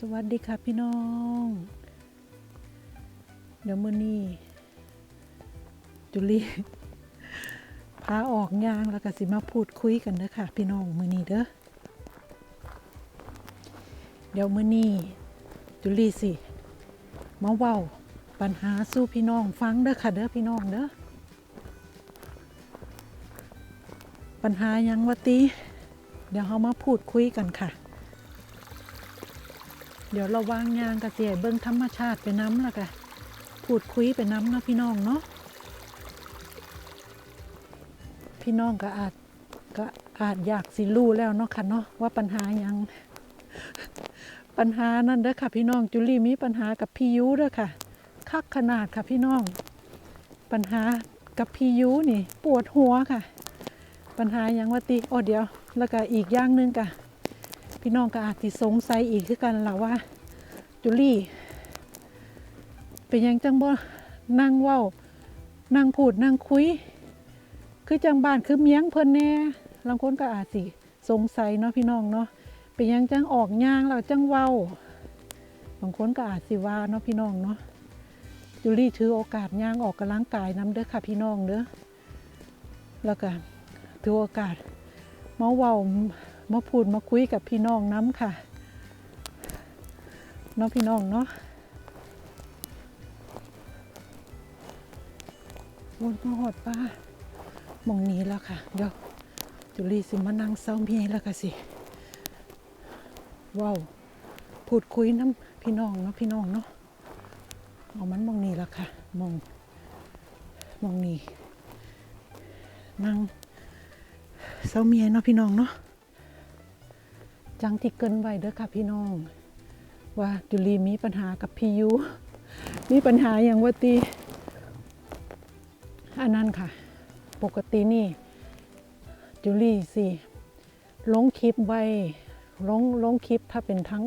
สวัสดีค่ะพี่น้อง เดี๋ยวมื้อนี้จุลีพาออกยางแล้วก็สิมาพูดคุยกันเด้อค่ะ พี่น้องมื้อนี้เด้อเดี๋ยวมื้อนี้จุลีสิมาเว้าปัญหาสู้พี่น้องฟังเด้อค่ะเด้อพี่น้องเด้อปัญหายังวะติเดี๋ยวเรามาพูดคุยกันค่ะ เดี๋ยวเราวางยางกระเสียเบิ้งธรรมชาติไปน้ำล้วกันพูดคุยไปน้ำเนาะพี่น้องเนาะพี่น้องก็อาจก็อาจอยากสิรู้แล้วเนาะค่ะเนาะว่าปัญหายังปัญหานั่นเด้อค่ะ พี่น้องจุลี่มีปัญหากับพี่ยูเด้อค่ะ คักขนาดค่ะพี่น้อง ปัญหากับพี่ยูนี่ ปวดหัวค่ะ ปัญหายังว่าติโอ้เดียว แล้วก็อีกอย่างนึงกะพี่น้องก็อาจสิสงสัยอีกคือกันล่ะว่า จุลี่เป็นยังจังบ่นั่งเว้านั่งพูดนั่งคุย คือจังบ้านคือเมียงเพิ่นแน่บางคนก็อาจสิสงสัยเนาะพี่น้องเนาะเป็นยังจังออกย่างแล้วจังเว้าบางคนก็อาจสิว่าเนาะพี่น้องเนาะจุลี่ถือโอกาสย่างออกกำลังกายนํเด้อค่ะพี่น้องเด้อแล้วก็ถือโอกาสมาเว้ามาพูดมาคุยกับพี่น้องน้ำค่ะ เน้องพี่น้องเนาะวนมาหอดป้ามองนี้แล้วค่ะ เดี๋ยวจุลีสิมานั่งเศร้าเมียแล้วค่ะสิว้าวพูดคุยน้ำพี่น้องเนาะพี่น้องเนาะเอามันมองนี้แล้วค่ะมองมองนี้นั่งเศร้าเมียเนาะพี่น้องเนาะจังที่เกินไว้เด้อค่ะพี่น้อง ว่าจุลีมีปัญหากับพี่ยูมีปัญหาอย่างว่าตีอันนั้นค่ะ ปกตินี่จุลีสิลงคลิปไว้ลงลงคลิปถ้าเป็นทั้ง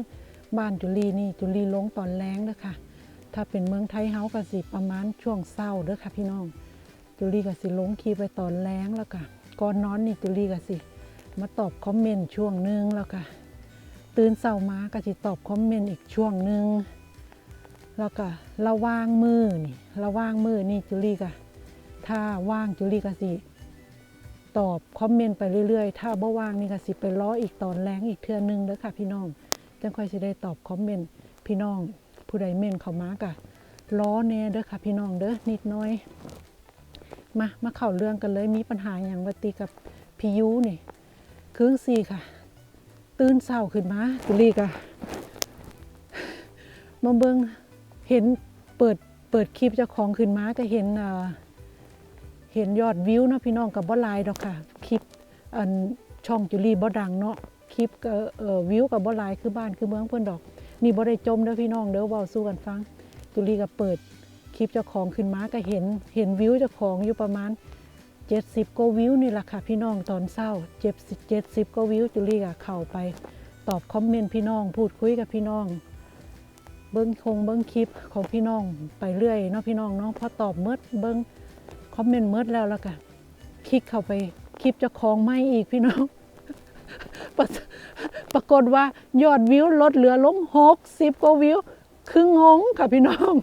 บ้านจุลีนี่จุลีลงตอนแรงเด้อค่ะ ถ้าเป็นเมืองไทยเฮาก็สิประมาณช่วงเศร้าเด้อค่ะพี่น้อง จุลีก็สิลงคลิปไปตอนแรงแล้วก็ก่อนนอนนี่จุลีก็สิ มาตอบคอมเมนต์ช่วงนึงแล้วก็ ตื่นเช้ามาก็จะตอบคอมเมนต์อีกช่วงหนึ่งแล้วก็ระว่างมือนี่ระว่างมือนี่จุลี่ก็ถ้าว่างจุลี่ก็สิตอบคอมเมนต์ไปเรื่อยๆ ถ้าบ่ว่างนี่ก็สิไปล้ออีกตอนแรงอีกเทื่อนึงเด้อค่ะพี่น้องจังค่อยสิได้ตอบคอมเมนต์พี่น้องผู้ใดเมนเขามากะล้อแน่เด้อค่ะพี่น้องเด้อนิดน้อย มามาเข้าเรื่องกันเลยมีปัญหาอย่างวัติกับพี่ยูนี่ครึ่งสี่ค่ะ ตื่นเศร้าขึ้นมาจุลีกะมาเบิงเห็นเปิดเปิดคลิปเจ้าของขึ้นมาก็เห็นเห็นยอดวิวเนาะพี่น้องกับบ่หลายดอกค่ะคลิปอันช่องจุลีบ่ดังเนาะคลิปก็เอ่อวิวกับบ่หลายคือบ้านคือเมืองเพิ่อนดอก นี่บ่ได้จมเด้อพี่น้องเด้อเว้าสู้กันฟังจุลีก็เปิดคลิปเจ้าของขึ้นมาก็เห็นเห็นวิวเจ้าของอยู่ประมาณ 70ก็วิวนี่แหละค่ะพี่น้องตอนเศร้าเจ็บเจ็ดสิบก็วิวจุลี่ก็เข้าไป ตอบคอมเมนต์พี่น้อง พูดคุยกับพี่น้อง เบิ้งคงเบิ้งคลิปของพี่น้องไปเรื่อยเนาะพี่น้องเนาะพอตอบเมดเบิ้งคอมเมนต์เมดแล้วแล้วก็คลิกเข้าไปคลิปจะคลองไม่อีกพี่น้องปรปรากฏว่ายอดวิวลดเหลือลงหกสิบกว่าวิว คืองงค่ะพี่น้อง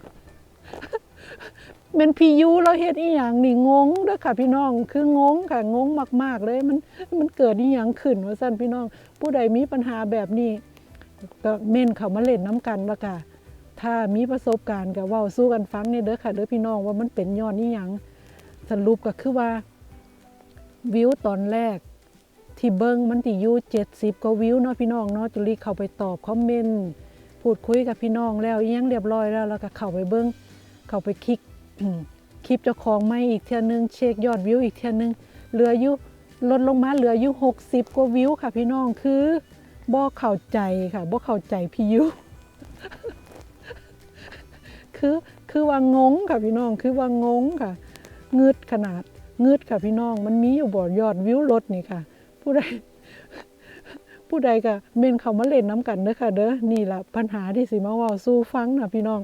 เป็นพียูเราเฮ็ดอีหยังนี่งงเด้อค่ะพี่น้อง คืองงค่ะงงมากๆเลยมันมันเกิดอีหยังขึ้นว่าซั่นพี่น้อง ผู้ใดมีปัญหาแบบนี้ก็เม่นเขามาเล่นน้ำกันว่าค่ะถ้ามีประสบการณ์ก็เว้าสู้กันฟังนี่เด้อค่ะเด้อพี่น้องว่ามันเป็นย้อนอีหยังสรุปก็คือว่า วิวตอนแรก ที่เบิ้งมันที่อยู่70กว่าวิวเนาะพี่น้องเนาะจุลีเข้าไปตอบคอมเมนต์พูดคุยกับพี่น้องแล้วอีหยังเรียบร้อยแล้วแล้วก็เข้าไปเบิ้งเข้าไปคลิก คลิปเจ้าของไม่อีกเท่านึง เช็คยอดวิวอีกเท่านึง เหลืออยู่ลดลงมาเหลืออยู่60 กว่าวิวค่ะพี่น้องคือบ่เข้าใจค่ะบ่เข้าใจพี่ยุคือคือว่างงค่ะพี่น้องคือว่างงค่ะงืดขนาดงืดค่ะพี่น้อง มันมีอยู่บ่ยอดวิวลดนี่ค่ะ ผู้ใดผู้ใดก็เมนเขามาเล่นน้ำกันเด้อค่ะเด้อนี่ละปัญหาที่สิมาว้าสู้ฟังนะพี่น้อง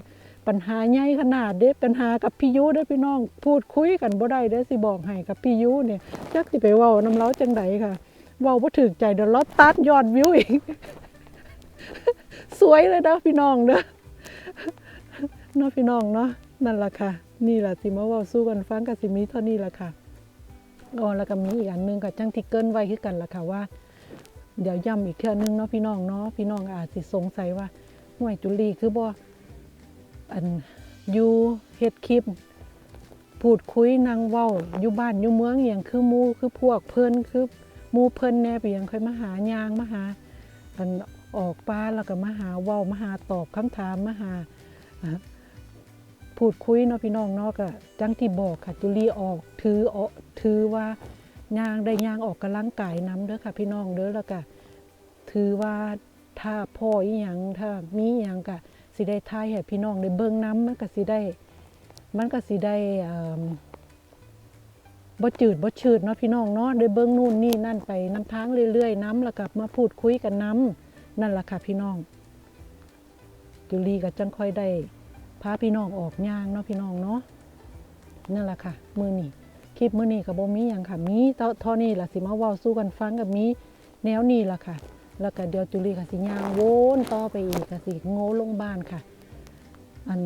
ปัญหาใหญ่ขนาดเด้ปัญหากับพี่ยุเด้อพี่น้อง พูดคุยกันบ่ได้เด้อสิบอกให้กับพี่ยุเนี่ยจักสิไปเว้าน้ำเล้าจังใดค่ะเว้าบ่ถึกใจเดี๋ยวเราตัดยอดวิวอีก สวยเลยนะพี่น้องเด้อเนาะพี่น้องเนาะนั่นล่ะค่ะ นี่แหละสิมาเว่าสู้กันฟังกับสิมีเท่านี้ล่ะค่ะอ๋อแล้วก็มีอีกอันนึงกับจังที่เกินไว้คือกันล่ะค่ะว่า เดี๋ยวย้ำอีกเทื่อนึงเนาะพี่น้องเนาะพี่น้องอาจสิสงสัยว่าห่วยจุลีคือบ่ อันอยู่เฮ็ดคลิปพูดคุยนางเว้าอยู่บ้านอยู่เมืองอย่างคือมูคือพวกเพิ่นคือมูเพิ่นแน่ไปยังค่อยมาหายางมาหาอันออกป้าแล้วก็มาหาเว้ามาหาตอบคำถามมาหาพูดคุยเนาะพี่น้องเนาะก็จังที่บอกค่ะจุลีออกถือออกถือว่ายางได้ยางออกกำลังกายน้ำเด้อค่ะพี่น้องเด้อแล้วก็ถือว่าถ้าพ่ออีหยังถ้ามีอีหยังก็ สิได้ทายให้พี่น้องได้เบิ่งน้ำมันก็สิได้ มันก็สิได้บ่จืดบ่ชืดเนาะพี่น้องเนาะได้เบิ่งนู่นนี่นั่นไปน้ำทางเรื่อยๆน้ำแล้วก็มาพูดคุยกันน้ำนั่นล่ะค่ะพี่น้องจุลีก็จังค่อยได้พาพี่น้องออกย่างเนาะพี่น้องเนาะนั่นล่ะค่ะ มือนี้คลิปมือนี้ก็บ่มีหยังค่ะมีเท่าเท่านี้ล่ะสิมาเว้าสู่กันฟังกับมีแนวนี้ล่ะค่ะ แล้วก็เดี๋ยวจุลีก็สิย่างวนต่อไปอีกก็สิโง่ลงบ้านค่ะ อัน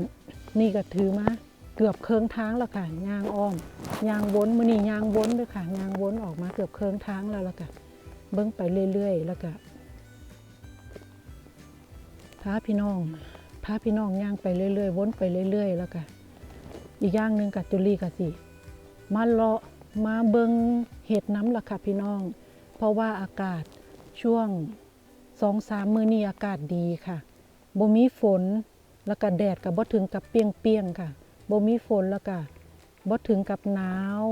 นี่ก็ถือมาเกือบเคืองทางแล้วค่ะยางอ้อมยางวนมือนี่ยางวนด้วยค่ะยางวนออกมาเกือบเคืองทางแล้วแล้วก็เบิ้งไปเรื่อยๆ แล้วก็พาพี่น้องพาพี่น้องย่างไปเรื่อยๆวนไปเรื่อย ๆ แล้วก็อีกอย่างหนึ่งกับจุลีกับสิมาเลาะมาเบิ้งเห็ดน้ำละค่ะพี่น้อง เพราะว่าอากาศช่วง สองสามมือนี้อากาศดีค่ะบ่มีฝนแล้วก็แดดกับบ่ถึงกับเปรี้ยงๆค่ะบ่มีฝนแล้วก็บ่ถึงกับหนาว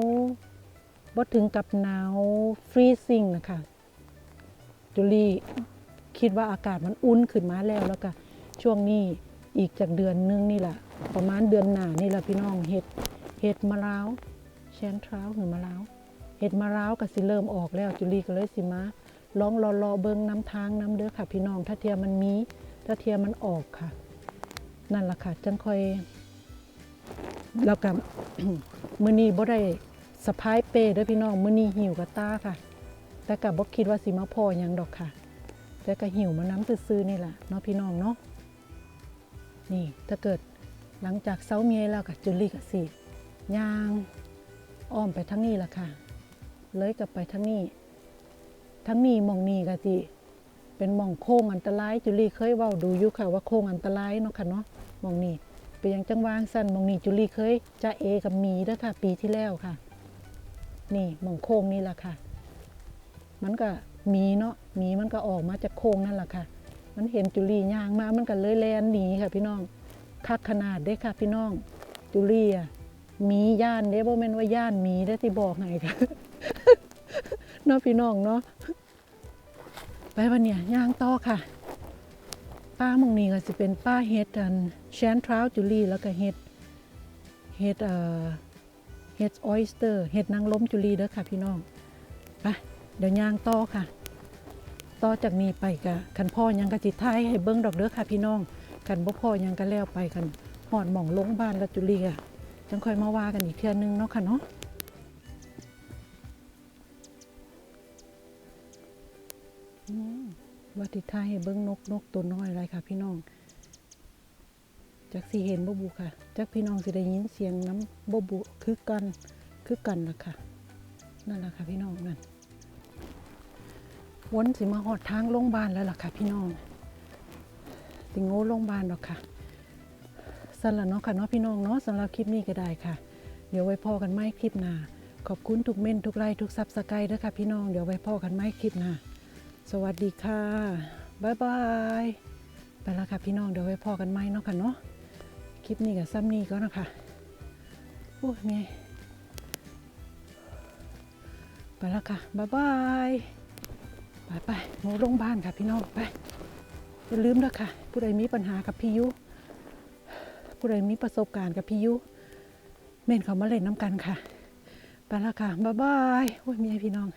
บ่ถึงกับหนาวฟรีซิ่งนะคะจุลีคิดว่าอากาศมันอุ่นขึ้นมาแล้วแล้วก็ช่วงนี้อีกจากเดือนนึงนี่แหละประมาณเดือนหน้านี่แหละพี่น้องเห็ดเห็ดมะร้าวแชนทราวหรือมะร้าวเห็ดมะร้าวก็สิเริ่มออกแล้วจุลีก็เลยสิมา ลองรอรอเบิงน้ำทางน้ำเด้อค่ะ พี่น้องถ้าเทียมันมีถ้าเทียมันออกค่ะ นั่นแหละค่ะจังค่อยแล้วกับมือนี้บ่ได้สะพายเป้เด้อพี่น้องมือนี้หิวกับตาค่ะ แต่ก็บ่คิดว่าสิมาพอหยังดอกค่ะ แต่ก็หิวมาน้ำซื่อๆนี่แหละเนาะพี่น้องเนาะนี่ถ้าเกิดหลังจากเซาเมียแล้วกับจุลี่กับสิย่างอ้อมไปทั้งนี้ละค่ะ เลยกลับไปทั้งนี้ ทั้งนี้มองนี้กะจิเป็นมองโค้งอันตรายจุลีเคยเว้าดูอยู่ค่ะว่าโค้งอันตรายเนาะค่ะเนาะมองนี้เป็นยังจังหวางสั้นมองนี้จุลีเคยจะเอกับมีเด้อค่ะ ปีที่แล้วค่ะ นี่มองโค้งนี่แหละค่ะ มันก็มีเนาะมีมันก็ออกมาจากโค้งนั่นแหละค่ะ มันเห็นจุลีย่างมามันก็เลยแลนหนีค่ะ พี่น้องคักขนาดเด้ค่ะ พี่น้องจุลีอะมีย่านเด้บ่แม่นว่าย่านมีได้ที่บอกไงค่ะ เนาะพี่น้องเนาะไปวันเนี่ยย่างต่อค่ะ ป้ามองนี้ก็สิเป็นป้าเฮ็ดอันแชนทราวจูลี่แล้วก็เฮ็ดเฮ็ดเอ่อเฮ็ดออยสเตอร์เฮ็ดนางล้มจูลี่เด้อค่ะพี่น้องไปเดี๋ยวย่างต่อค่ะ ต่อจากนี้ไปกะคันพ่อยังกะจิท้ายให้เบิ้งดอกเด้อค่ะพี่น้องคันบ่พ่อยังก็แล้วไปกันหอดหม่องลงบ้านล้วจูลี่อะจังค่อยมาว่ากันอีกเทื่อนึงเนาะค่ะเนาะ ว่าทิท่ายให้เบิ้งนกนกตัวน้อยอะไรค่ะ พี่น้องจักสิเห็นบ่บุค่ะจักพี่น้องสิได้ยินเสียงน้ำบ่บุคือกันคือกันล่ะค่ะ นั่นล่ะค่ะพี่น้องนั่นวนสิมาหอดทางโรงพยาบาลแล้วล่ะค่ะ พี่น้องสิงโง่โรงพยาบาลดอกค่ะสั่นละเนาะค่ะเนาะพี่น้องเนาะสำหรับคลิปนี้ก็ได้ค่ะ เดี๋ยวไว้พอกันไหมคลิปหน้าขอบคุณทุกเม่นทุกไลค์ทุกซับสไครต์ด้วยค่ะพี่น้องเดี๋ยวไว้พอกันไหมคลิปหน้า สวัสดีค่ะบ๊ายบายไปแล้วค่ะพี่น้องเดี๋ยวไว้พอกันไหมเนาะค่ะเนาะคลิปนี้กับซ้ำนี้ก็นะคะโอ้ยเมียไปแล้วค่ะบ๊ายบายไปไปโมโรงพยาบาลค่ะพี่น้องไปอย่าลืมนะค่ะ ผู้ใดมีปัญหากับพี่ยุผู้ใดมีประสบการณ์กับพี่ยุเม่นเขามาเล่นน้ำกันค่ะ ไปแล้วค่ะบ๊ายบายโอ้ยเมียพี่น้อง